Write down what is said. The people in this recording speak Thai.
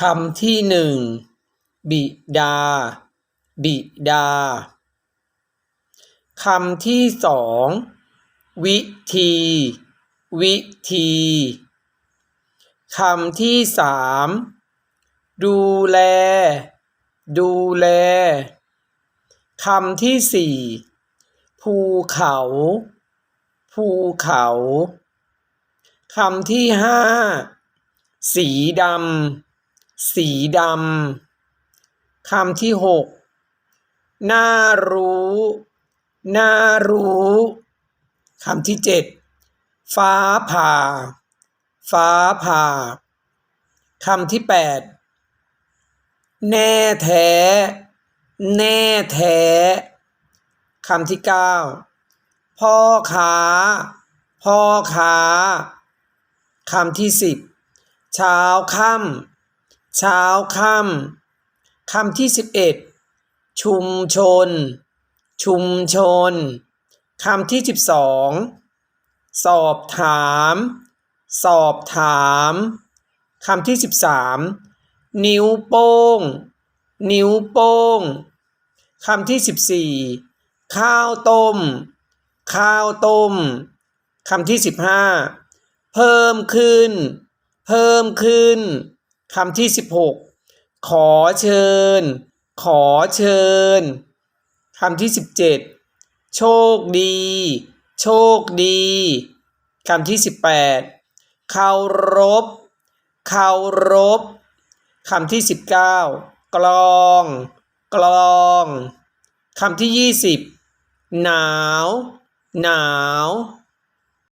คำที่หนึ่งบิดา บิดา คำที่สองวิธี วิธี คำที่สามดูแล ดูแล คำที่สี่ภูเขา ภูเขา คำที่ห้าสีดำ สีดำคำที่หกน่ารู้ น่ารู้คำที่เจ็ดฟ้าผ่า ฟ้าผ่าคำที่แปดแน่แท้ แน่แท้คำที่เก้าพ่อค้า พ่อค้าคำที่สิบเช้าค่ำ เช้าค่ำคำที่สิบเอ็ดชุมชน ชุมชนคำที่สิบสองสอบถาม สอบถามคำที่สิบสามนิ้วโป้ง นิ้วโป้งคำที่สิบสี่ข้าวต้ม ข้าวต้มคำที่สิบห้าเพิ่มขึ้น เพิ่มขึ้น คำที่สิบหกขอเชิญ ขอเชิญ คำที่สิบเจ็ดโชคดี โชคดี คำที่สิบแปดเคารพ เคารพ คำที่สิบเก้ากลอง กลอง คำที่ยี่สิบหนาว หนาว